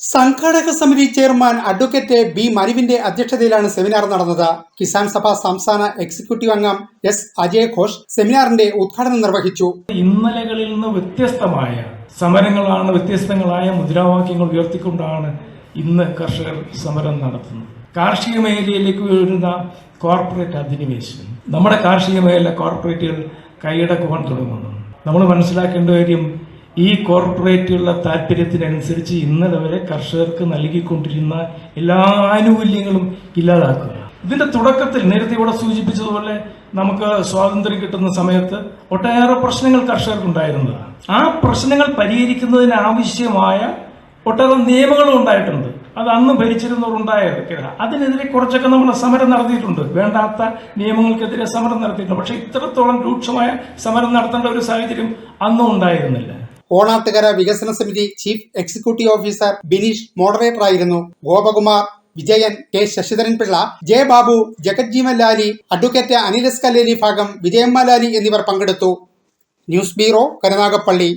സംഘാടക സമിതി chairman advocate B മനുവിന്റെ അധ്യക്ഷതയിലാണ് സെമിനാർ നടന്നത്. കിസാൻ സഭ സംസ്ഥാന എക്സിക്യൂട്ടീവ് അംഗം എസ് അജയ് ഘോഷ് സെമിനാറിന്റെ ഉദ്ഘാടനം നിർവഹിച്ചു. ഇന്നലകളിൽ നിന്ന് വ്യത്യസ്തമായ സമരങ്ങളാണ് വ്യത്യസ്തങ്ങളായ മുദ്രാവാക്യങ്ങൾ ഉയർത്തിക്കൊണ്ടാണ് ഇന്ന് കർഷകർ സമരം നടത്തുന്നത്. കാർഷിക മേഖലയിലേക്ക് വരുന്ന കോർപ്പറേറ്റ് അധിനിവേശം. നമ്മുടെ കാർഷിക മേഖല കോർപ്പറേറ്റുകൾ കൈയടക്കുവാൻ തുടങ്ങുന്നു. നമ്മൾ മനസ്സിലാക്കേണ്ട കാര്യം ഈ കോർപ്പറേറ്റുകളുടെ താല്പര്യത്തിനനുസരിച്ച് ഇന്നലെ വരെ കർഷകർക്ക് നൽകിക്കൊണ്ടിരുന്ന എല്ലാ ആനുകൂല്യങ്ങളും ഇല്ലാതാക്കുക. ഇതിന്റെ തുടക്കത്തിൽ നേരത്തെ ഇവിടെ സൂചിപ്പിച്ചതുപോലെ നമുക്ക് സ്വാതന്ത്ര്യം കിട്ടുന്ന സമയത്ത് ഒട്ടേറെ പ്രശ്നങ്ങൾ കർഷകർക്കുണ്ടായിരുന്നതാണ് ആ പ്രശ്നങ്ങൾ പരിഹരിക്കുന്നതിന് ആവശ്യമായ ഒട്ടേറെ നിയമങ്ങളും ഉണ്ടായിട്ടുണ്ട്. അത് അന്ന് ഭരിച്ചിരുന്നവരുണ്ടായത് അതിനെതിരെ കുറച്ചൊക്കെ നമ്മൾ സമരം നടത്തിയിട്ടുണ്ട്. വേണ്ടാത്ത നിയമങ്ങൾക്കെതിരെ സമരം നടത്തിയിട്ടുണ്ട്. പക്ഷെ ഇത്രത്തോളം രൂക്ഷമായ സമരം നടത്തേണ്ട ഒരു സാഹചര്യം അന്നും ഉണ്ടായിരുന്നില്ല. ഓണാട്ടുകര വികസന സമിതി chief executive officer Bineesh moderator ആയിരുന്നു Gopakumar Vijayan K Sasidharan Pillai J Babu Jagajjeevan Lali advocate Anil S Kalleli ഭാഗം വിജയമ്മ ലാലി എന്നിവർ പങ്കെടുത്തു. News bureau Karunagappally.